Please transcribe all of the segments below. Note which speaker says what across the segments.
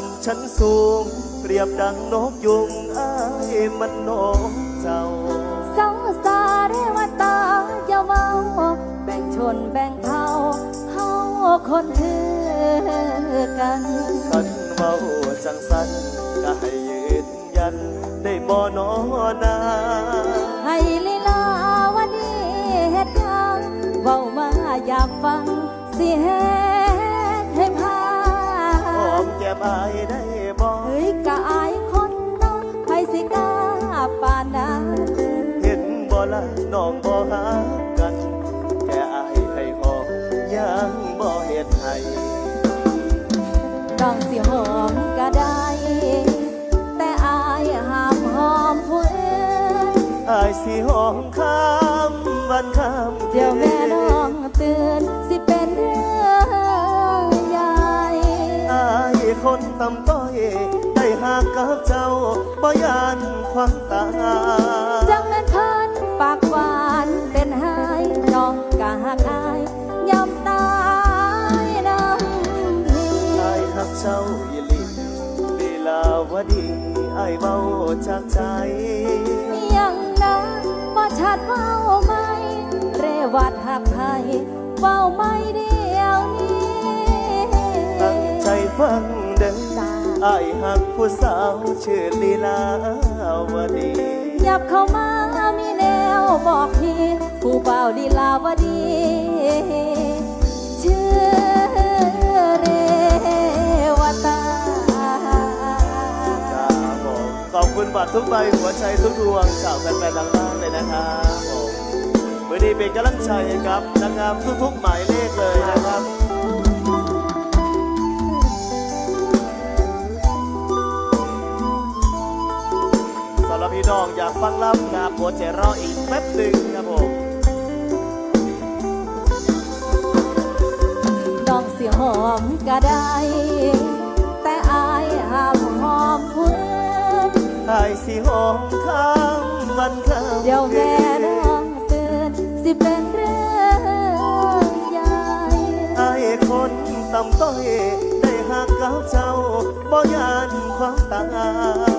Speaker 1: น
Speaker 2: ชั้นสูง เปรียบดังนกยุงอ้ายมันนกเจ้า
Speaker 1: สงสารเรวตาอย่าเว้าแบ่งชนแบ่งเผ่าเฮาคนคือกัน
Speaker 2: คันเมาจังสันก็ให้ยืนยัน ได้บ่นอนา
Speaker 1: ให้ลีลาวันนี้เฮ็ดหยังเว้ามาอยากฟังสิเฮ็ดา
Speaker 2: ยได้บ่
Speaker 1: เฮ้ยกะอายคนเนาะไผสิกล้าปานนั้น
Speaker 2: เห็นบ่ละน้องบ่หากันแค่อายให้หอมยังบ่เฮ็ดให้
Speaker 1: ต้องสิหอมก็ได้ แต่อายห้ามหอมผู้อื่น
Speaker 2: อายสิหอมข้ามวันข้าม
Speaker 1: เดี๋ยวแม่น้องตื่นสิเค
Speaker 2: นตำต้อย ได้หากกับเจ้าบ่ยานความตาย
Speaker 1: จังนั้นเพิ่นปากหวานเป็นหายน้องกะหักอายยอมตายน้ำพี่
Speaker 2: อายหักเจ้าอีหลีลีลาวดีอายเบาจากใจ
Speaker 1: ยังนะบ่ชัดเว้าไหมเรวัดหักไทยเว้าไม่เดียวนี้
Speaker 2: ตั้งใจ ฟังเด้อ
Speaker 1: จ้า
Speaker 2: อายหักผู้สาวชื่อลีลาวดี
Speaker 1: ยับเข้ามามีแนวบอกพี่ ผู้เป่าดีลาวดีชื่อเรวตา
Speaker 2: ครับผมขอบคุณบัตรทุกใบหัวใจทุกดวงชาวแฟนๆทางบ้านเลยนะครับผมวันนี้เป็นกำลังใจให้ครับนางงามทุกๆหมายเลข ฟังล่ำนะครับโปรเจรออีกแป๊บหนึ่งครับผม
Speaker 1: น้องเสียหอมก็ได้ แต่อายห้ามหอมผู้อื่น
Speaker 2: ไอ้สิหอมข้ามวันข้าม
Speaker 1: เดี๋ยวแม่น้องตื่นสิเป็นเรื่องใหญ่
Speaker 2: ไอ้คนตำต้อยได้หักกับเจ้าบ่ยานความตาย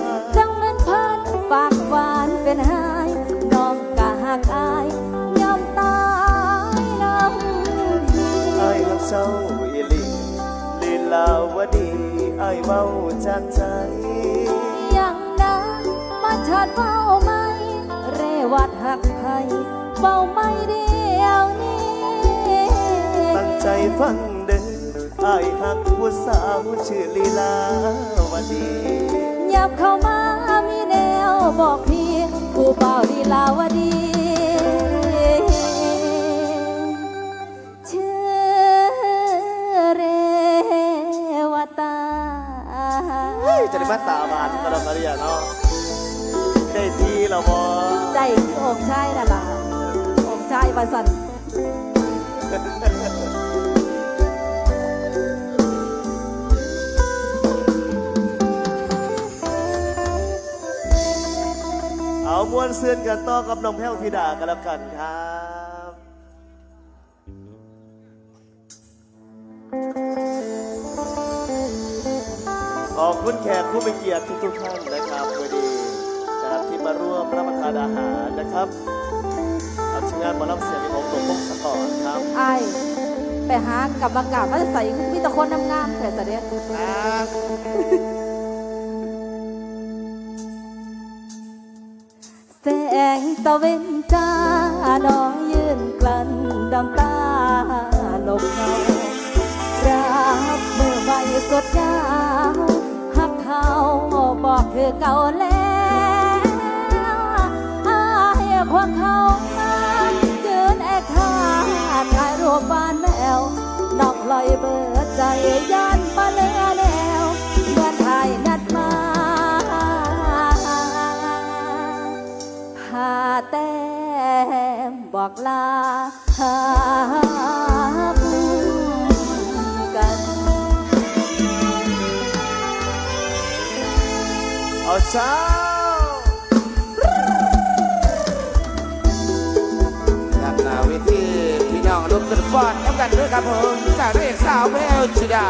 Speaker 1: จ้าอีห
Speaker 2: ลีลีลาวดีไอ้เมาจากใจ
Speaker 1: ยังนะมาชัดเฝ้าไหม เรวัดหักไทยเฝ้าไม่เดียวนี้
Speaker 2: ตั้งใจฟังเด้อไอ้หักผู้สาวชื่อลีลาวดี
Speaker 1: ยับเข้ามามีแนวบอกพี่ผู้เป่าดีลาวดี
Speaker 2: จะได้มาตาบานตลอดมาเรียเนาะได้ทีแล้วบ่
Speaker 1: ใจคืออกชายน่ะล่ะอกชายประสัน
Speaker 2: เอามวนเสื้อนกันต่อกับน้องแพ้วธิดากันแล้วกันครับ ขอบคุณแขกผู้มีเกียรติทุกๆท่านนะครับวันนี้นะครับที่มาร่วมรับประทานอาหารนะครับกับทีมงานหมารับเสียงของหลวงพงศกรครับ
Speaker 1: ไอายไปหากับอากาศมาจะใส่มีแต่คนงามๆแต่เสด็จ
Speaker 2: ครับ
Speaker 1: แสงตะเวนจ้าน้องยืนกลั้นดำตาหลบเงารับมือใบสดยา คือเก่าแล้วอายควงเขามายืนแอกท่าถ่ายรูปบ้านแมวนอกลอยเบิดใจยันมาเลือแนวเมื่อนไทยนัดมาพาแต้มบอกลา
Speaker 2: เอาเช้า
Speaker 3: ด้านหน้าเว
Speaker 1: ทีพี่น้องลุกขึ้นฟอนน้ำกันด้วยครับผมจากนักเอกสาวแพลวชิดา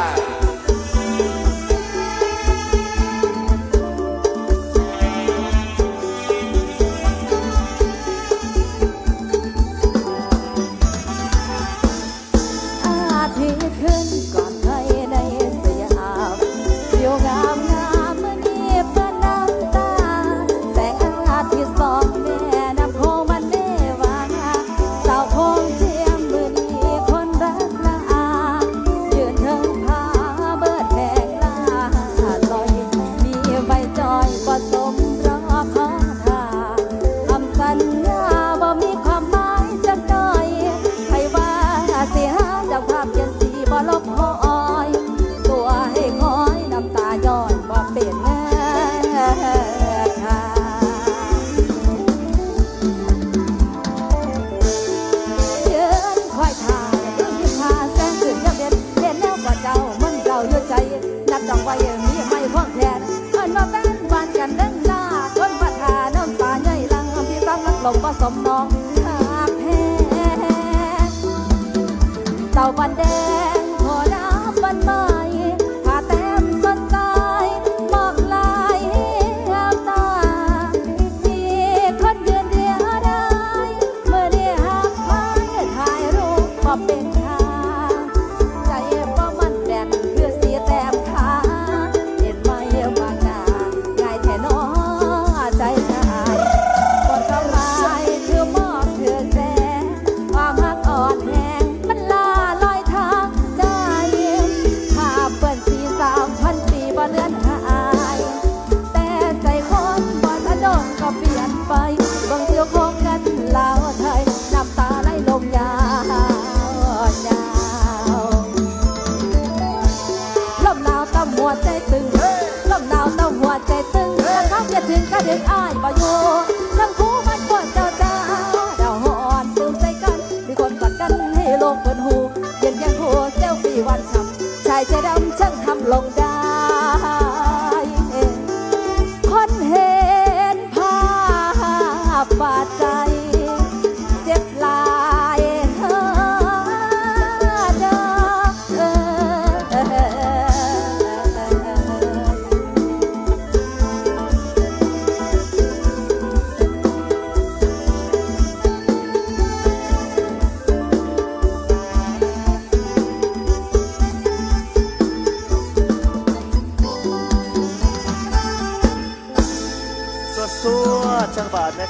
Speaker 1: ลมบ่สมน้องหากแพ้เต่าบันแดง งอ้ายยู่น้ำคูมันปวเจ้าจ้าดาหอนซึมใจกันมีคนกอดกันให้ลงเปินหู เย็นแก้มโพเซลฟี่วันช้ำชายใจดำช่างทำลงได้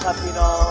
Speaker 1: happy now.